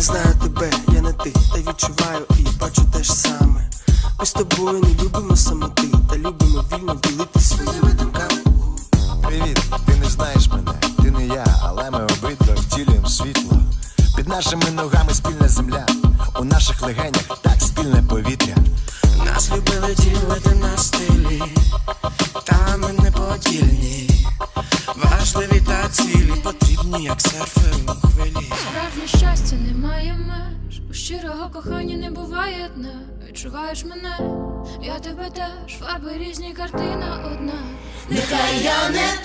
не знаю тебе, я не ти, та відчуваю і бачу те ж саме. Ми з тобою не любимо самоти, та любимо вільно ділити своїми думками. Привіт, ти не знаєш мене, ти не я, але ми обидва втілюємо світло. Під нашими ногами спільна земля, у наших легенях так спільне повітря. Нас любили ділити на стилі, та ми не подільні. Важливі та цілі потрібні, як серфери. Щастя немає меж, у щирого кохання не буває дна. Відчуваєш мене, я тебе теж, фарби різні, картина одна. Нехай я не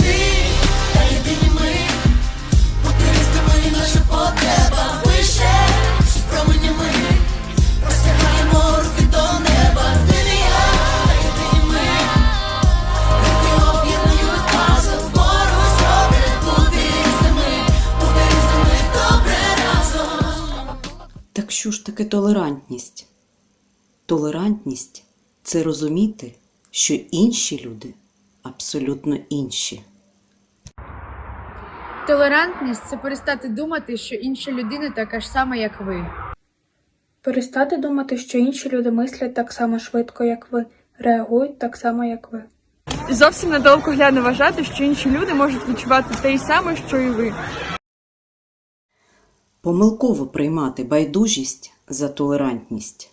що ж таке толерантність? Толерантність це розуміти, що інші люди абсолютно інші. Толерантність це перестати думати, що інша людина така ж сама, як ви. Перестати думати, що інші люди мислять так само швидко, як ви, реагують так само, як ви. І зовсім недалекоглядно вважати, що інші люди можуть відчувати те й саме, що і ви. Помилково приймати байдужість за толерантність.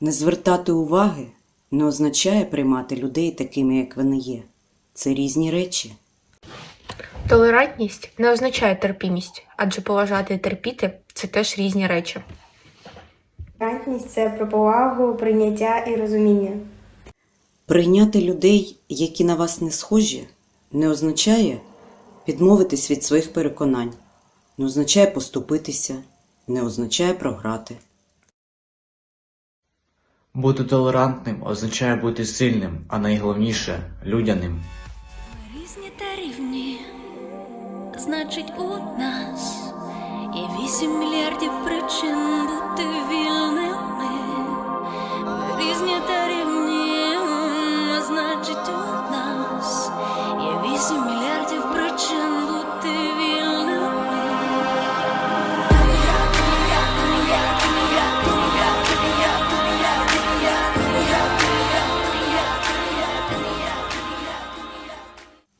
Не звертати уваги не означає приймати людей такими, як вони є. Це різні речі. Толерантність не означає терпімість, адже поважати і терпіти це теж різні речі. Толерантність це про повагу, прийняття і розуміння. Прийняти людей, які на вас не схожі, не означає відмовитись від своїх переконань, не означає поступитися, не означає програти. Бути толерантним означає бути сильним, а найголовніше людяним. Різні та рівні, значить у нас є вісім мільярдів причин бути вільними. Ми різні та рівні,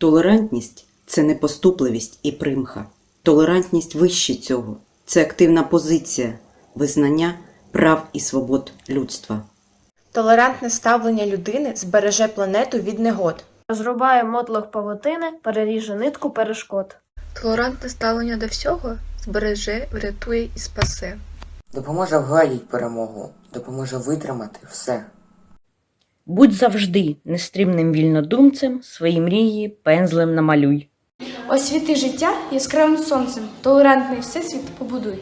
Толерантність це не поступливість і примха. Толерантність вище цього це активна позиція, визнання прав і свобод людства. Толерантне ставлення людини збереже планету від негод. Розрубає мотлох павутини, переріже нитку перешкод. Толерантне ставлення до всього збереже, врятує і спасе. Допоможе вгладіть перемогу, допоможе витримати все. Будь завжди нестрімним вільнодумцем, свої мрії пензлем намалюй. Освіти життя яскравим сонцем, толерантний всесвіт побудуй.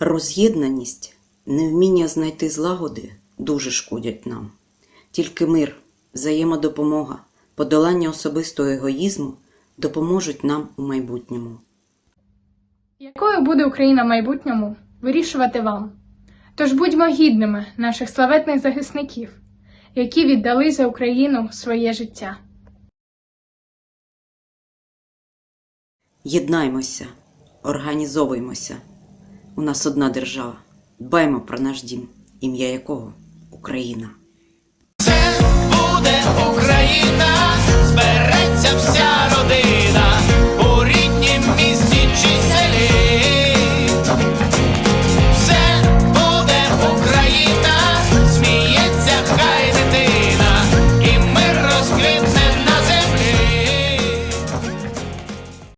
Роз'єднаність, невміння знайти злагоди дуже шкодять нам. Тільки мир, взаємодопомога, подолання особистого егоїзму допоможуть нам у майбутньому. Якою буде Україна в майбутньому, вирішувати вам. Тож будьмо гідними наших славетних захисників, які віддали за Україну своє життя. Єднаймося, організовуймося. У нас одна держава. Дбаймо про наш дім, ім'я якого Україна. Україна збереться вся родина.